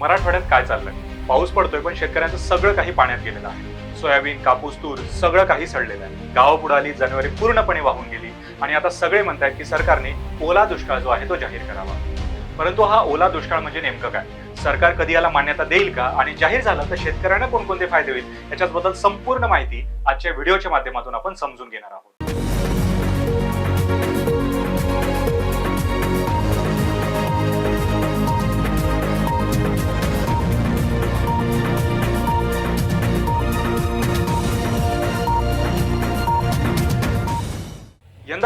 मराठवाड्यात काय चाललंय? पाऊस पडतोय पण शेतकऱ्यांचं सगळं काही पाण्यात गेलेलं आहे. सोयाबीन कापूस तूर सगळं काही सडलेलं आहे. गाव बुडाली जानेवारी पूर्णपणे वाहून गेली. आणि आता सगळे म्हणतायत की सरकारने ओला दुष्काळ जो आहे तो जाहीर करावा. परंतु हा ओला दुष्काळ म्हणजे नेमकं काय? सरकार कधी याला मान्यता देईल का? आणि जाहीर झालं तर शेतकऱ्यांना कोणकोणते फायदे होईल? याच्याबद्दल संपूर्ण माहिती आजच्या व्हिडिओच्या माध्यमातून आपण समजून घेणार आहोत.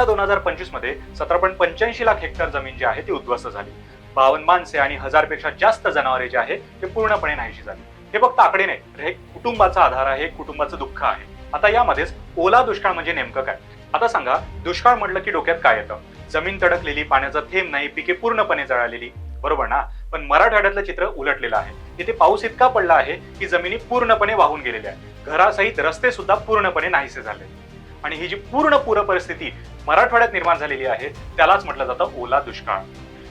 यंदा दोन हजार पंचवीसमध्ये सतरा पॉईंट पंच्याऐंशी लाख हेक्टर जमीन जी आहे ती उद्ध्वस्त झाली. बावन्न माणसे आणि हजारपेक्षा जास्त जनावरे जे आहे ते पूर्णपणे नाहीशी झाली. हे फक्त आकडे नाही तर हे कुटुंबाचा आधार आहे कुटुंबाचं दुःख आहे. आता यामध्येच ओला दुष्काळ म्हणजे नेमकं काय? आता सांगा दुष्काळ म्हटलं की डोक्यात काय येतं? जमीन तडकलेली पाण्याचा थेंब नाही पिके पूर्णपणे जळालेली. बरोबर ना? पण मराठवाड्यातलं चित्र उलटलेलं आहे. इथे पाऊस इतका पडला आहे की जमिनी पूर्णपणे वाहून गेलेल्या आहे घरासहित रस्ते सुद्धा पूर्णपणे नाहीसे झाले. आणि ही जी पूर्ण पूर परिस्थिती मराठवाड्यात निर्माण झालेली आहे त्यालाच म्हटलं जातं ओला दुष्काळ.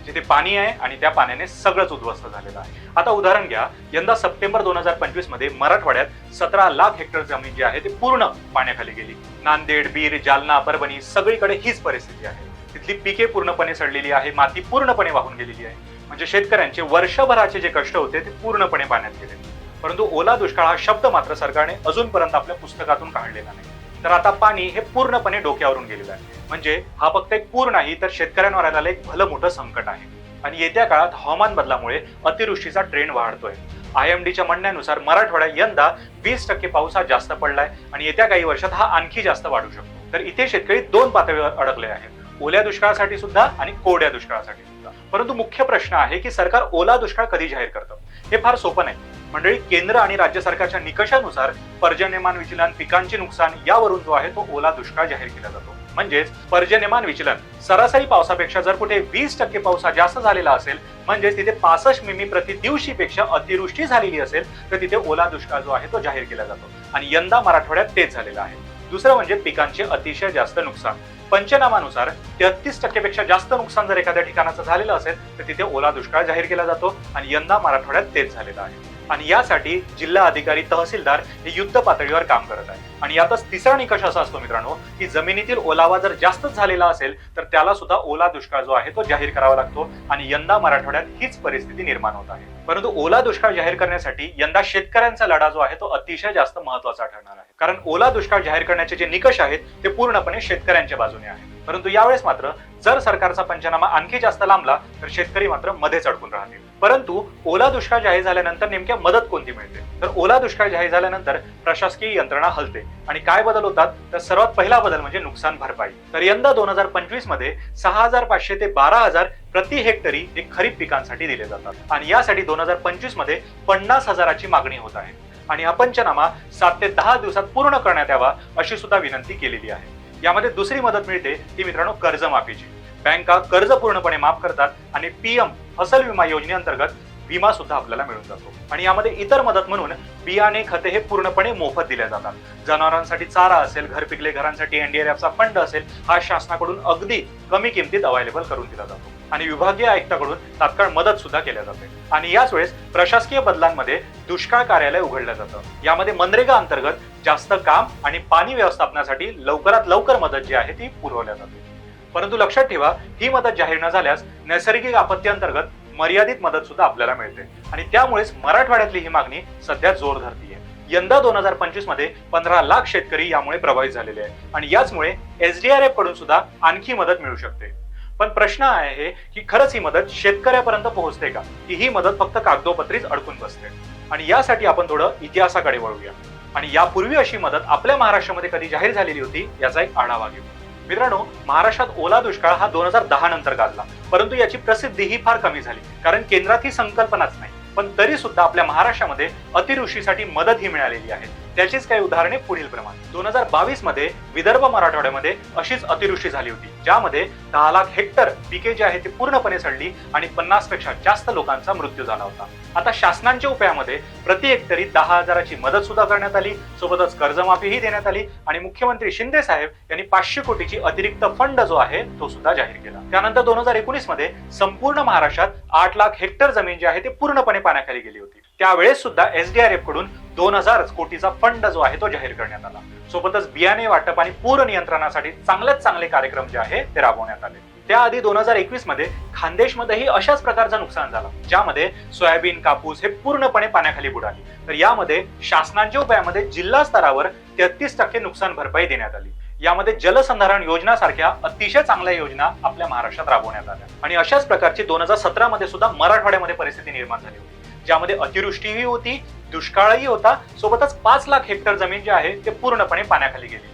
जिथे पाणी आहे आणि त्या पाण्याने सगळंच उद्ध्वस्त झालेलं आहे. आता उदाहरण घ्या यंदा सप्टेंबर दोन हजार पंचवीसमध्ये मराठवाड्यात सतरा लाख हेक्टर जमीन जी आहे ती पूर्ण पाण्याखाली गेली. नांदेड बीर जालना परभणी सगळीकडे हीच परिस्थिती आहे. तिथली पिके पूर्णपणे सडलेली आहे माती पूर्णपणे वाहून गेलेली आहे. म्हणजे शेतकऱ्यांचे वर्षभराचे जे कष्ट होते ते पूर्णपणे पाण्यात गेले. परंतु ओला दुष्काळ हा शब्द मात्र सरकारने अजूनपर्यंत आपल्या पुस्तकातून काढलेला नाही. तर आता पाणी हे पूर्णपणे डोक्यावरून गेलेलं आहे. म्हणजे हा फक्त एक पूर नाही तर शेतकऱ्यांवर आलेलं एक भलं मोठं संकट आहे. आणि येत्या काळात हवामान बदलामुळे अतिवृष्टीचा ट्रेंड वाढतोय. आय एम डीच्या म्हणण्यानुसार मराठवाड्यात यंदा वीस टक्के पाऊस हा जास्त पडलाय आणि येत्या काही वर्षात हा आणखी जास्त वाढू शकतो. तर इथे शेतकरी दोन पातळीवर अडकले आहेत. ओल्या दुष्काळासाठी सुद्धा आणि कोरड्या दुष्काळासाठी सुद्धा. परंतु मुख्य प्रश्न आहे की सरकार ओला दुष्काळ कधी जाहीर करतं? हे फार सोपं नाही. मंडळी केंद्र आणि राज्य सरकारच्या निकषानुसार पर्जन्यमान विचलन पिकांचे नुकसान यावरून जो आहे तो ओला दुष्काळ जाहीर केला जातो. म्हणजेच पर्जन्यमान विचलन सरासरी पावसापेक्षा जर कुठे वीस टक्के पाऊस हा जास्त झालेला असेल म्हणजेच तिथे पासष्ट मिमी प्रति दिवशीपेक्षा अतिवृष्टी झालेली असेल तर तिथे ओला दुष्काळ जो आहे तो जाहीर केला जातो. आणि यंदा मराठवाड्यात तेच झालेलं आहे. दुसरं म्हणजे पिकांचे अतिशय जास्त नुकसान. पंचनामानुसार तेहतीस टक्केपेक्षा जास्त नुकसान जर एखाद्या ठिकाणाचं झालेलं असेल तर तिथे ओला दुष्काळ जाहीर केला जातो आणि यंदा मराठवाड्यात तेच झालेलं आहे. आणि यासाठी जिल्हा अधिकारी तहसीलदार हे युद्ध पातळीवर काम करत आहे आणि यातच तिसरा निकष असा असतो मित्रांनो की जमिनीतील ओलावा जर जास्तच झालेला असेल तर त्याला सुद्धा ओला दुष्काळ जो आहे तो जाहीर करावा लागतो आणि यंदा मराठवाड्यात हीच परिस्थिती निर्माण होत आहे. परंतु ओला दुष्काळ जाहीर करण्यासाठी यंदा शेतकऱ्यांचा लढा जो आहे तो अतिशय जास्त महत्त्वाचा ठरणार आहे. कारण ओला दुष्काळ जाहीर करण्याचे जे निकष आहेत ते पूर्णपणे शेतकऱ्यांच्या बाजूने आहेत. परंतु यावेळेस मात्र जर सरकारचा पंचनामा आणखी जास्त लांबला तर शेतकरी मात्र मध्येच अडकून राहतील. परंतु ओला दुष्काळ जाहीर झाल्यानंतर नेमक्या मदत कोणती मिळते? तर ओला दुष्काळ जाहीर झाल्यानंतर प्रशासकीय यंत्रणा हलते. आणि काय बदल होतात? तर सर्वात पहिला बदल म्हणजे नुकसान भरपाई. तर यंदा दोन हजार पंचवीसमध्ये सहा हजार पाचशे ते बारा हजार प्रति हेक्टरी हे खरीप पिकांसाठी दिले जातात. आणि यासाठी दोन हजार पंचवीसमध्ये पन्नास हजाराची मागणी होत आहे. आणि हा पंचनामा सात ते दहा दिवसात पूर्ण करण्यात यावा अशी सुद्धा विनंती केलेली आहे. यामध्ये दुसरी मदत मिळते ती मित्रांनो कर्जमाफीची. बँका कर्ज पूर्णपणे माफ करतात आणि पीएम फसल विमा योजनेअंतर्गत विमा सुद्धा आपल्याला मिळून जातो. आणि यामध्ये इतर मदत म्हणून बियाणे खते हे पूर्णपणे मोफत दिले जातात. जनावरांसाठी चारा असेल घर पिकले घरांसाठी एनडीआरएफचा फंड असेल हा शासनाकडून अगदी कमी किमतीत अवेलेबल करून दिला जातो. आणि विभागीय आयुक्ताकडून तात्काळ मदत सुद्धा केल्या जाते. आणि याच वेळेस प्रशासकीय बदलांमध्ये दुष्काळ कार्यालय उघडलं जातं. यामध्ये मनरेगा अंतर्गत जास्त काम आणि पाणी व्यवस्थापनासाठी लवकरात लवकर मदत जी आहे ती पुरवल्या जाते. परंतु लक्षात ठेवा ही मदत जाहीर न झाल्यास नैसर्गिक आपत्ती अंतर्गत मर्यादित मदत सुद्धा आपल्याला मिळते. आणि त्यामुळेच मराठवाड्यातली ही मागणी सध्या जोर धरतीये. यंदा दोन हजार पंचवीसमध्ये पंधरा लाख शेतकरी यामुळे प्रभावित झालेले आहे आणि याचमुळे एसडीआरएफकडून सुद्धा आणखी मदत मिळू शकते. पण प्रश्न आहे की खरंच ही मदत शेतकऱ्यापर्यंत पोहोचते का? की ही मदत फक्त कागदोपत्रीच अडकून बसते? आणि यासाठी आपण थोडं इतिहासाकडे वळूया. आणि यापूर्वी अशी मदत आपल्या महाराष्ट्रामध्ये कधी जाहीर झालेली होती याचा एक आढावा घेऊ. मित्रांनो महाराष्ट्रात ओला दुष्काळ हा दोन हजार दहा नंतर गाजला. परंतु याची प्रसिद्धी ही फार कमी झाली. कारण केंद्रात ही संकल्पनाच नाही. पण तरी सुद्धा आपल्या महाराष्ट्रामध्ये अतिवृष्टीसाठी मदत ही मिळालेली आहे. त्याचीच काही उदाहरणे पुढील प्रमाणे. दोन हजार बावीसमध्ये विदर्भ मराठवाड्यामध्ये अशीच अतिवृष्टी झाली होती ज्यामध्ये दहा लाख हेक्टर पिके जी आहे ती पूर्णपणे सडली आणि पन्नासपेक्षा जास्त लोकांचा मृत्यू झाला होता. आता शासनांच्या उपायामध्ये प्रति हेक्टरी दहा हजाराची मदत सुद्धा करण्यात आली सोबतच कर्जमाफीही देण्यात आली आणि मुख्यमंत्री शिंदे साहेब यांनी पाचशे कोटीची अतिरिक्त फंड जो आहे तो सुद्धा जाहीर केला. त्यानंतर दोन हजार एकोणीसमध्ये संपूर्ण महाराष्ट्रात आठ लाख हेक्टर जमीन जी आहे ती पूर्णपणे पाण्याखाली गेली होती. त्यावेळेस सुद्धा एसडीआरएफकडून दोन हजार कोटीचा फंड जो आहे तो जाहीर करण्यात आला. सोबतच बियाणे वाटप आणि पूर नियंत्रणासाठी चांगलेच चांगले कार्यक्रम जे आहे ते राबवण्यात आले. त्याआधी दोन हजार एकवीसमध्ये खानदेशमध्येही अशाच प्रकारचं नुकसान झालं ज्यामध्ये सोयाबीन कापूस हे पूर्णपणे पाण्याखाली बुडाले. तर यामध्ये शासनाच्या उपायामध्ये जिल्हा स्तरावर तेहतीस टक्के नुकसान भरपाई देण्यात आली. यामध्ये जलसंधारण योजना सारख्या अतिशय चांगल्या योजना आपल्या महाराष्ट्रात राबवण्यात आल्या. आणि अशाच प्रकारची दोन हजार सतरा मध्ये सुद्धा मराठवाड्यामध्ये परिस्थिती निर्माण झाली होती. ज्यामध्ये अतिवृष्टीही होती दुष्काळही होता. सोबतच पाच लाख हेक्टर जमीन जे आहे ते पूर्णपणे पाण्याखाली गेली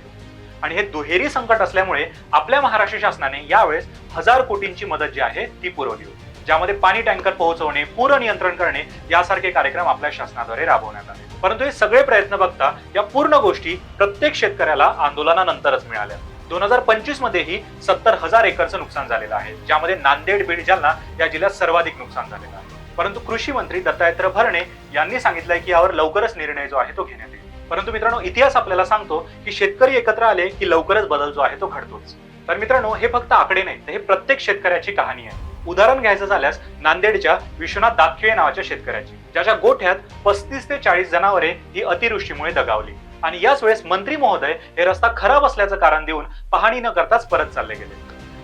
आणि हे दुहेरी संकट असल्यामुळे आपल्या महाराष्ट्र शासनाने यावेळेस हजार कोटींची मदत जी आहे ती पुरवली होती. ज्यामध्ये पाणी टँकर पोहोचवणे पूर नियंत्रण करणे यासारखे कार्यक्रम आपल्या शासनाद्वारे राबवण्यात आले. परंतु हे सगळे प्रयत्न बघता या पूर्ण गोष्टी प्रत्येक शेतकऱ्याला आंदोलनानंतरच मिळाल्या. दोन हजार पंचवीस मध्येही सत्तर हजार एकरचं नुकसान झालेलं आहे. ज्यामध्ये नांदेड बीड जालना या जिल्ह्यात सर्वाधिक नुकसान झालेलं आहे. परंतु कृषी मंत्री दत्तात्रय भरणे यांनी सांगितलंय की यावर लवकरच निर्णय जो आहे तो घेण्यात येईल. परंतु मित्रांनो इतिहास आपल्याला सांगतो की शेतकरी एकत्र आले की लवकरच बदल जो आहे तो घडतोच. तर मित्रांनो हे फक्त आकडे नाही तर हे प्रत्येक शेतकऱ्याची कहाणी आहे. उदाहरण घ्यायचं झाल्यास नांदेडच्या विश्वनाथ दाखिळे नावाच्या शेतकऱ्याची ज्याच्या गोठ्यात पस्तीस ते चाळीस जनावरे ही अतिवृष्टीमुळे दगावली. आणि याच वेळेस मंत्री महोदय हे रस्ता खराब असल्याचं कारण देऊन पाहणी न करताच परत चालले गेले.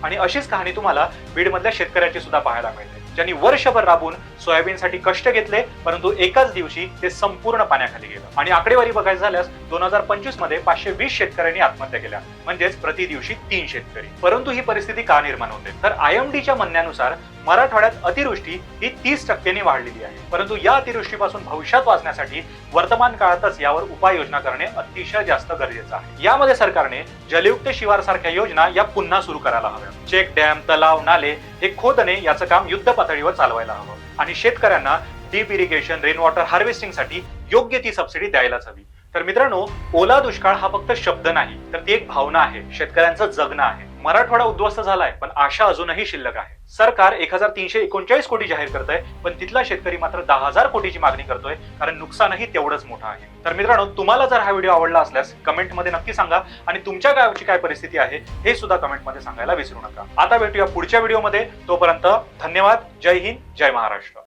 आणि अशीच कहाणी तुम्हाला बीडमधल्या शेतकऱ्याची सुद्धा पाहायला मिळते. ज्यांनी वर्षभर राबून सोयाबीनसाठी कष्ट घेतले परंतु एकाच दिवशी ते संपूर्ण पाण्याखाली गेलं. आणि आकडेवारी बघायचं झाल्यास दोन हजार पंचवीसमध्ये पाचशे वीस शेतकऱ्यांनी आत्महत्या केल्या. म्हणजेच प्रति दिवशी तीन शेतकरी. परंतु ही परिस्थिती का निर्माण होते? तर आय एम डीच्या म्हणण्यानुसार मराठवाड्यात अतिवृष्टी ही तीस टक्क्यांनी वाढलेली आहे. परंतु या अतिवृष्टीपासून भविष्यात वाचण्यासाठी वर्तमान काळातच यावर उपाययोजना करणे अतिशय जास्त गरजेचं आहे. यामध्ये सरकारने जलयुक्त शिवार सारख्या योजना या पुन्हा सुरू करायला हव्या. चेक डॅम तलाव नाले हे खोदणे याचं काम युद्ध पातळीवर चालवायला हवं. आणि शेतकऱ्यांना डीप इरिगेशन रेन वॉटर हार्वेस्टिंगसाठी योग्य ती सबसिडी द्यायलाच हवी. तर मित्रांनो ओला दुष्काळ हा फक्त शब्द नाही तर ती एक भावना आहे शेतकऱ्यांचं जगणं आहे. मराठवाडा उद्ध्वस्त झालाय पण आशा अजूनही शिल्लक आहे. सरकार एक हजार तीनशे एकोणचाळीस कोटी जाहीर करत आहे पण तिथला शेतकरी मात्र दहा हजार कोटीची मागणी करतोय कारण नुकसानही तेवढंच मोठं आहे. तर मित्रांनो तुम्हाला जर हा व्हिडिओ आवडला असल्यास कमेंटमध्ये नक्की सांगा आणि तुमच्या गावाची काय परिस्थिती आहे हे सुद्धा कमेंटमध्ये सांगायला विसरू नका. आता भेटूया पुढच्या व्हिडिओमध्ये तोपर्यंत धन्यवाद जय हिंद जय महाराष्ट्र.